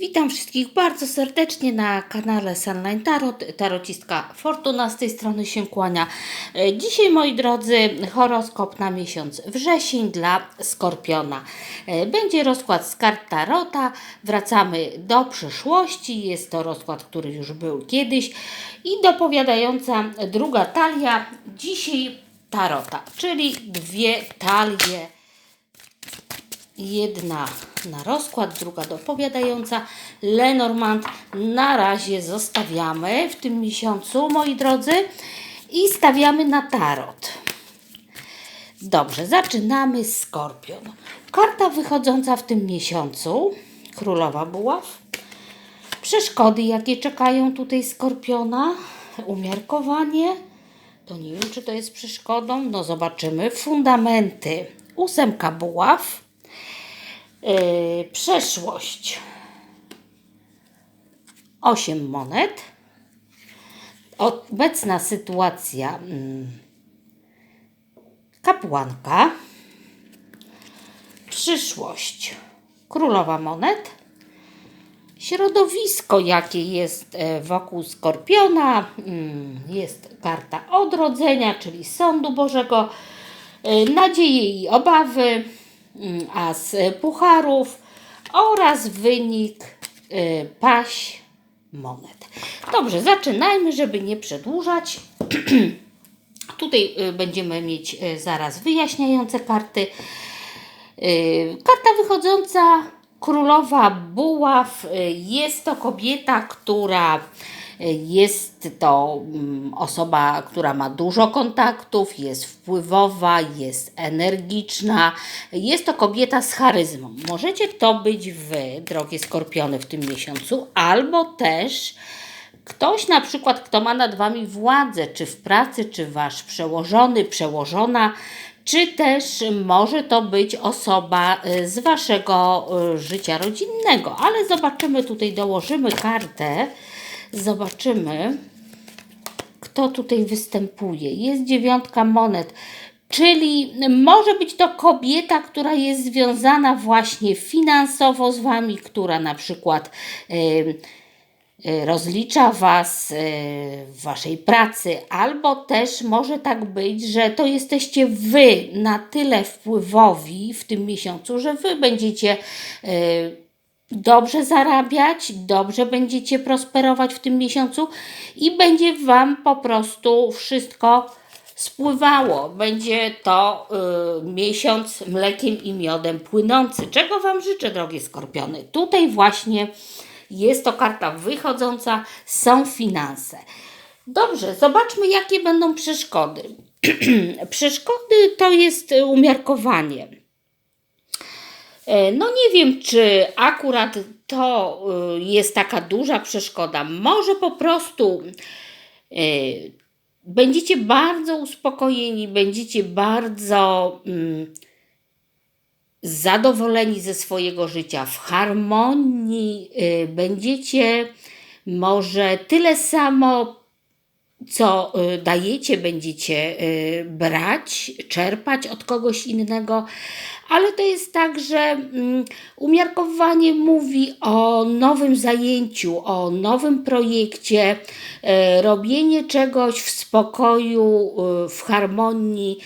Witam wszystkich bardzo serdecznie na kanale Sunline Tarot. Tarocistka Fortuna z tej strony się kłania. Dzisiaj, moi drodzy, horoskop na miesiąc wrzesień dla Skorpiona. Będzie rozkład z kart Tarota. Wracamy do przyszłości. Jest to rozkład, który już był kiedyś. I dopowiadająca druga talia. Dzisiaj Tarota, czyli dwie talie jedna na rozkład, druga dopowiadająca. Lenormand na razie zostawiamy w tym miesiącu, moi drodzy, i stawiamy na tarot. Dobrze, zaczynamy Skorpion. Karta wychodząca w tym miesiącu, Królowa Buław. Przeszkody, jakie czekają tutaj Skorpiona, umiarkowanie. To nie wiem, czy to jest przeszkodą. No zobaczymy. Fundamenty. Ósemka buław. Yy, przeszłość. 8 monet. Obecna sytuacja. mm, Kapłanka. Przyszłość. Królowa monet. Środowisko, jakie jest e, wokół Skorpiona, mm, jest karta odrodzenia, czyli Sądu Bożego, e, nadzieje i obawy, mm, as pucharów oraz wynik e, paś monet. Dobrze, zaczynajmy, żeby nie przedłużać. Tutaj e, będziemy mieć e, zaraz wyjaśniające karty. Karta wychodząca Królowa Buław jest to kobieta, która jest to mm, osoba, która ma dużo kontaktów, jest wpływowa, jest energiczna, jest to kobieta z charyzmą. Możecie to być Wy, drogie skorpiony, w tym miesiącu, albo też Ktoś na przykład, kto ma nad Wami władzę, czy w pracy, czy Wasz przełożony, przełożona, czy też może to być osoba y, z Waszego y, życia rodzinnego. Ale zobaczymy, tutaj dołożymy kartę, zobaczymy, kto tutaj występuje. Jest dziewiątka monet. Czyli może być to kobieta, która jest związana właśnie finansowo z Wami, która na przykład y, y, rozlicza Was y, w Waszej pracy, albo też może tak być, że to jesteście Wy na tyle wpływowi w tym miesiącu, że Wy będziecie y, dobrze zarabiać, dobrze będziecie prosperować w tym miesiącu i będzie Wam po prostu wszystko spływało. Będzie to y, miesiąc mlekiem i miodem płynący. Czego Wam życzę, drogie skorpiony? Tutaj właśnie jest to karta wychodząca, są finanse. Dobrze, zobaczmy, jakie będą przeszkody. przeszkody to jest umiarkowanie. E, No nie wiem, czy akurat to y, jest taka duża przeszkoda. Może po prostu y, będziecie bardzo uspokojeni, będziecie bardzo mm, zadowoleni ze swojego życia, w harmonii, y, będziecie może tyle samo co y, dajecie, będziecie y, brać, czerpać od kogoś innego, ale to jest tak, że mm, umiarkowanie mówi o nowym zajęciu, o nowym projekcie, e, robienie czegoś w spokoju, y, w harmonii.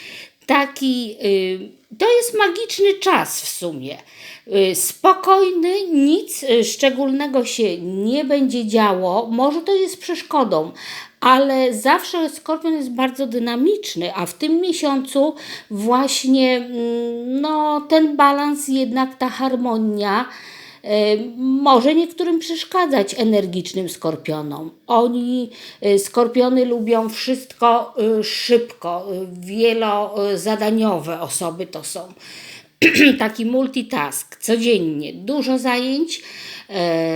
Taki y, to jest magiczny czas w sumie. Y, Spokojny, nic y, szczególnego się nie będzie działo. Może to jest przeszkodą, ale zawsze skorpion jest bardzo dynamiczny, a w tym miesiącu właśnie mm, no, ten balans, jednak ta harmonia może niektórym przeszkadzać energicznym skorpionom. Oni, e, skorpiony, lubią wszystko e, szybko, wielozadaniowe osoby to są. Taki multitask, codziennie, dużo zajęć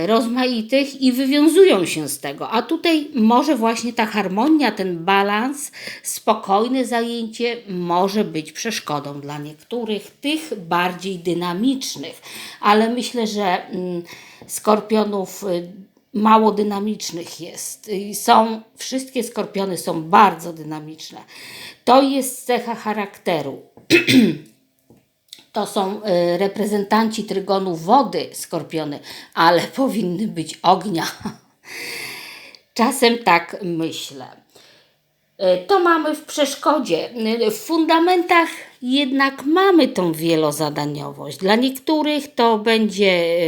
rozmaitych i wywiązują się z tego. A tutaj może właśnie ta harmonia, ten balans, spokojne zajęcie może być przeszkodą dla niektórych, tych bardziej dynamicznych. Ale myślę, że mm, skorpionów y, mało dynamicznych jest. Są, wszystkie skorpiony są bardzo dynamiczne. To jest cecha charakteru. to są e, reprezentanci trygonu wody, skorpiony, ale powinny być ognia. Czasem tak myślę. E, To mamy w przeszkodzie. E, W fundamentach jednak mamy tą wielozadaniowość. Dla niektórych to będzie e,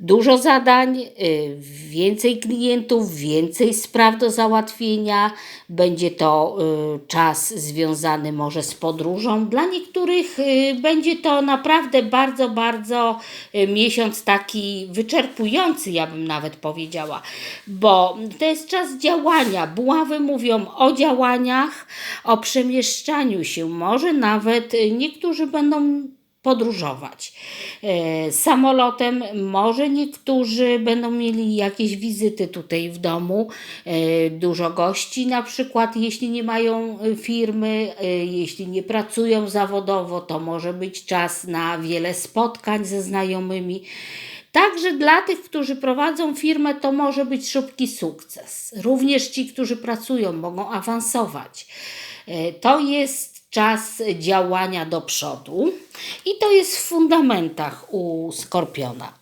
dużo zadań, y, więcej klientów, więcej spraw do załatwienia. Będzie to y, czas związany może z podróżą. Dla niektórych y, będzie to naprawdę bardzo, bardzo miesiąc taki wyczerpujący, ja bym nawet powiedziała, bo to jest czas działania. Buławy mówią o działaniach, o przemieszczaniu się. Może nawet niektórzy będą podróżować. E, samolotem może niektórzy będą mieli jakieś wizyty tutaj w domu, e, dużo gości na przykład, jeśli nie mają e, firmy, jeśli nie pracują zawodowo, to może być czas na wiele spotkań ze znajomymi. Także dla tych, którzy prowadzą firmę, to może być szybki sukces. Również ci, którzy pracują, mogą awansować. To jest czas działania do przodu i to jest w fundamentach u skorpiona.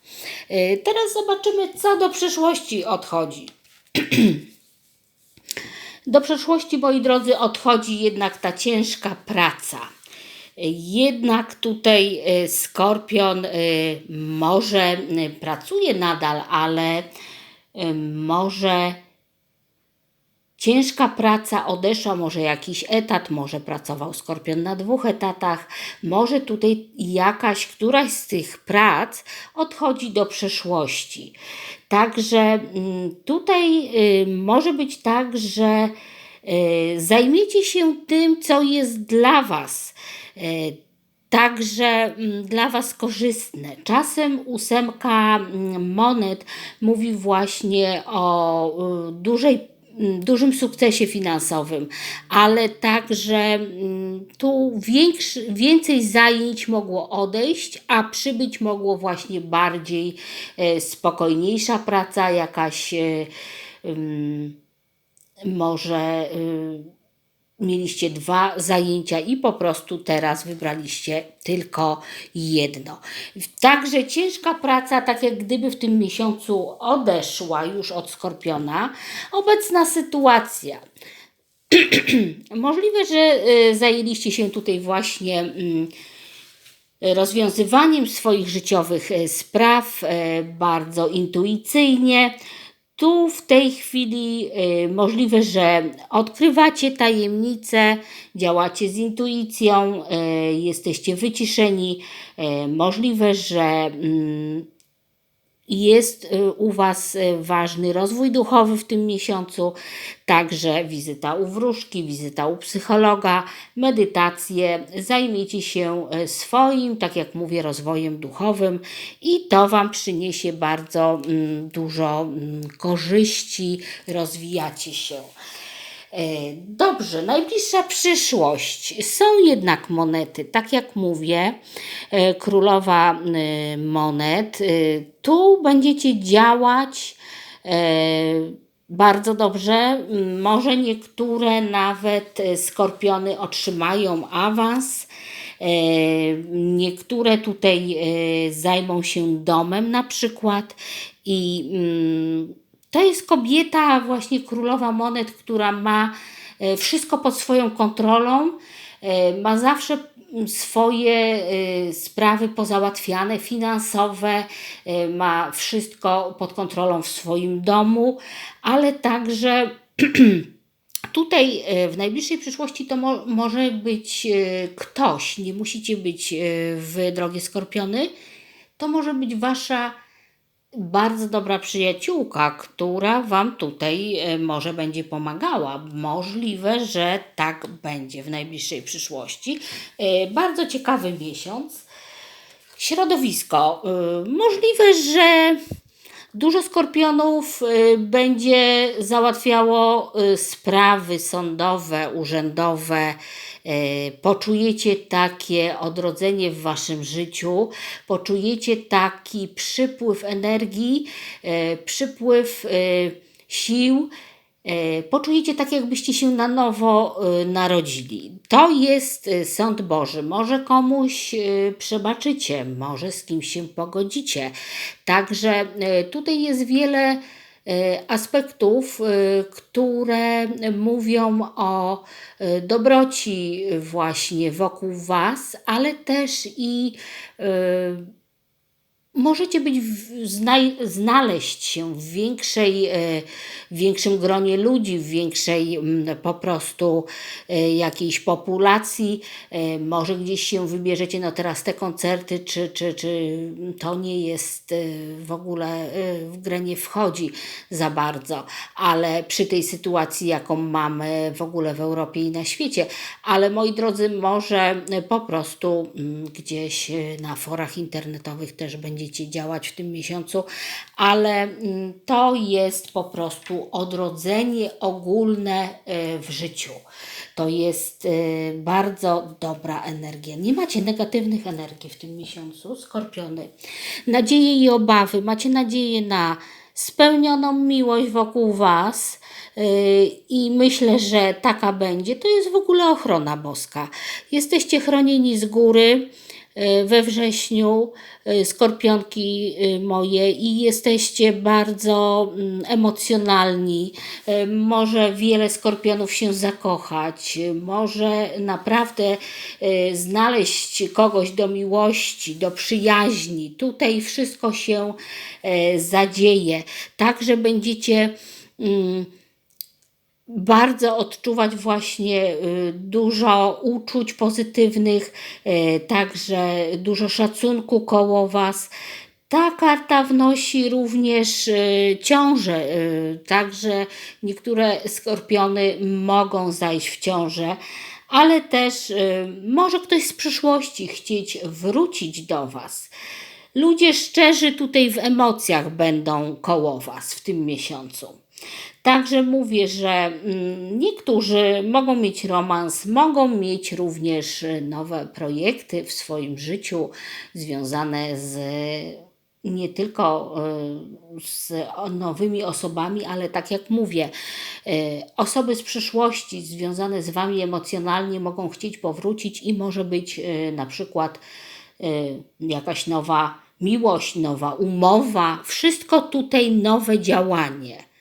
E, Teraz zobaczymy, co do przyszłości odchodzi. Do przeszłości, moi drodzy, odchodzi jednak ta ciężka praca. Jednak tutaj e, skorpion e, może pracuje nadal, ale może ciężka praca odeszła, może jakiś etat, może pracował skorpion na dwóch etatach, może tutaj jakaś, któraś z tych prac odchodzi do przeszłości. Także mm, tutaj y, może być tak, że y, zajmiecie się tym, co jest dla Was. y, Także mm, dla Was korzystne. Czasem ósemka mm, monet mówi właśnie o dużej dużym sukcesie finansowym, ale także mm, tu większy, więcej zajęć mogło odejść, a przybyć mogło właśnie bardziej e, spokojniejsza praca, jakaś e, ym, może y, mieliście dwa zajęcia i po prostu teraz wybraliście tylko jedno. Także ciężka praca, tak jak gdyby w tym miesiącu odeszła już od skorpiona. Obecna sytuacja. Możliwe, że y, zajęliście się tutaj właśnie. mm, rozwiązywaniem swoich życiowych e, spraw e, bardzo intuicyjnie. Tu w tej chwili e, możliwe, że odkrywacie tajemnice, działacie z intuicją, e, jesteście wyciszeni. E, Możliwe, że mm, jest y, u Was y, ważny rozwój duchowy w tym miesiącu, także wizyta u wróżki, wizyta u psychologa, medytacje. Zajmiecie się y, swoim, tak jak mówię, rozwojem duchowym i to Wam przyniesie bardzo mm, dużo mm, korzyści, rozwijacie się. E, Dobrze, najbliższa przyszłość. Są jednak monety, tak jak mówię, e, królowa e, monet. Tu będziecie działać bardzo dobrze. Może niektóre nawet skorpiony otrzymają awans. Niektóre tutaj zajmą się domem na przykład i mm, to jest kobieta, właśnie królowa monet, która ma e, wszystko pod swoją kontrolą, e, ma zawsze mm, swoje e, sprawy pozałatwiane, finansowe, ma wszystko pod kontrolą w swoim domu, ale także tutaj w najbliższej przyszłości to mo może być ktoś, nie musicie być w drogie skorpiony, to może być wasza bardzo dobra przyjaciółka, która Wam tutaj e, może będzie pomagała. Możliwe, że tak będzie w najbliższej przyszłości. E, Bardzo ciekawy miesiąc. Środowisko. E, Możliwe, że dużo skorpionów będzie załatwiało sprawy sądowe, urzędowe. E, Poczujecie takie odrodzenie w waszym życiu, poczujecie taki przypływ energii, e, przypływ e, sił poczujecie tak, jakbyście się na nowo narodzili. To jest sąd Boży. Może komuś przebaczycie, może z kimś się pogodzicie. Także tutaj jest wiele aspektów, e, które mówią o e, dobroci właśnie wokół Was, ale też i e, możecie być znaleźć się w większej, e, w większym gronie ludzi, w większej po prostu e, jakiejś populacji. E, Może gdzieś się wybierzecie, no teraz te koncerty, czy, czy, czy to nie jest w ogóle w grę nie wchodzi za bardzo, ale przy tej sytuacji, jaką mamy w ogóle w Europie i na świecie, ale moi drodzy, może po prostu gdzieś na forach internetowych też będziecie działać w tym miesiącu, ale mm, to jest po prostu odrodzenie ogólne e, w życiu. To jest e, bardzo dobra energia. Nie macie negatywnych energii w tym miesiącu, skorpiony. Nadzieje i obawy. Macie nadzieję na spełnioną miłość wokół Was. Yy, I myślę, że taka będzie. To jest w ogóle ochrona boska. Jesteście chronieni z góry we wrześniu, yy, skorpionki yy, moje, i jesteście bardzo mm, emocjonalni. Może wiele skorpionów się zakochać, może naprawdę znaleźć kogoś do miłości, do przyjaźni. Tutaj wszystko się zadzieje. Także będziecie. mm, bardzo odczuwać właśnie y, dużo uczuć pozytywnych, y, także dużo szacunku koło Was. Ta karta wnosi również y, ciążę, także niektóre skorpiony mogą zajść w ciążę, ale też może ktoś z przyszłości chcieć wrócić do Was. Ludzie szczerzy tutaj w emocjach będą koło Was w tym miesiącu. Także mówię, że mm, niektórzy mogą mieć romans, mogą mieć również y, nowe projekty w swoim życiu związane z nie tylko y, z nowymi osobami, ale tak jak mówię, y, osoby z przyszłości związane z Wami emocjonalnie mogą chcieć powrócić i może być na przykład jakaś nowa miłość, nowa umowa, wszystko tutaj nowe działanie,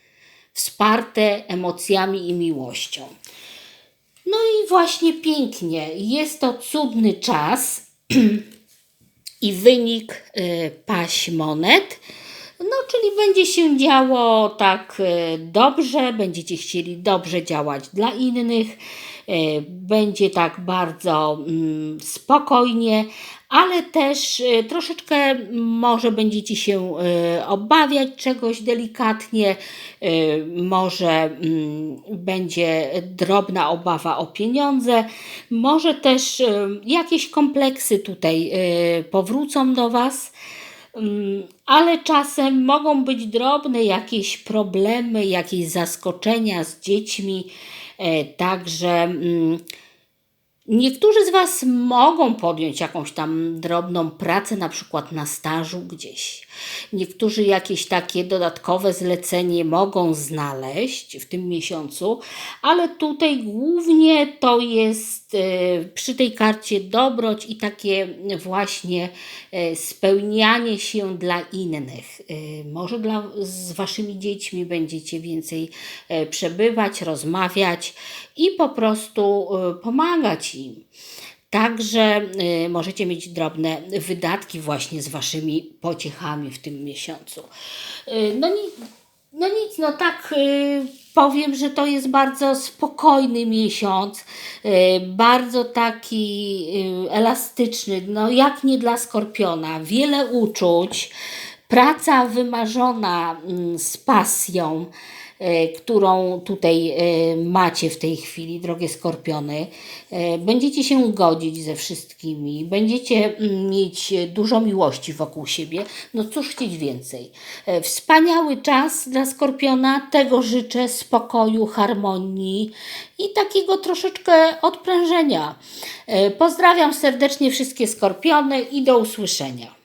wsparte emocjami i miłością. No i właśnie pięknie, jest to cudny czas i wynik y, paś monet. No, czyli będzie się działo tak y, dobrze, będziecie chcieli dobrze działać dla innych, będzie tak bardzo mm, spokojnie, ale też y, troszeczkę może będziecie się y, obawiać czegoś delikatnie, może mm, będzie drobna obawa o pieniądze, może też jakieś kompleksy tutaj powrócą do Was. Mm, ale czasem mogą być drobne jakieś problemy, jakieś zaskoczenia z dziećmi, e, także mm, niektórzy z Was mogą podjąć jakąś tam drobną pracę, na przykład na stażu gdzieś. Niektórzy jakieś takie dodatkowe zlecenie mogą znaleźć w tym miesiącu, ale tutaj głównie to jest e, przy tej karcie dobroć i takie właśnie e, spełnianie się dla innych. E, Może dla, z Waszymi dziećmi będziecie więcej przebywać, rozmawiać i po prostu pomagać Także y, możecie mieć drobne wydatki właśnie z waszymi pociechami w tym miesiącu. Y, no, ni, no nic, no tak y, powiem, że to jest bardzo spokojny miesiąc, bardzo taki elastyczny, no jak nie dla skorpiona. Wiele uczuć, praca wymarzona mm, z pasją którą tutaj e, macie w tej chwili, drogie skorpiony. E, Będziecie się godzić ze wszystkimi, będziecie mm, mieć dużo miłości wokół siebie. No cóż chcieć więcej. E, Wspaniały czas dla skorpiona, tego życzę spokoju, harmonii i takiego troszeczkę odprężenia. E, Pozdrawiam serdecznie wszystkie skorpiony i do usłyszenia.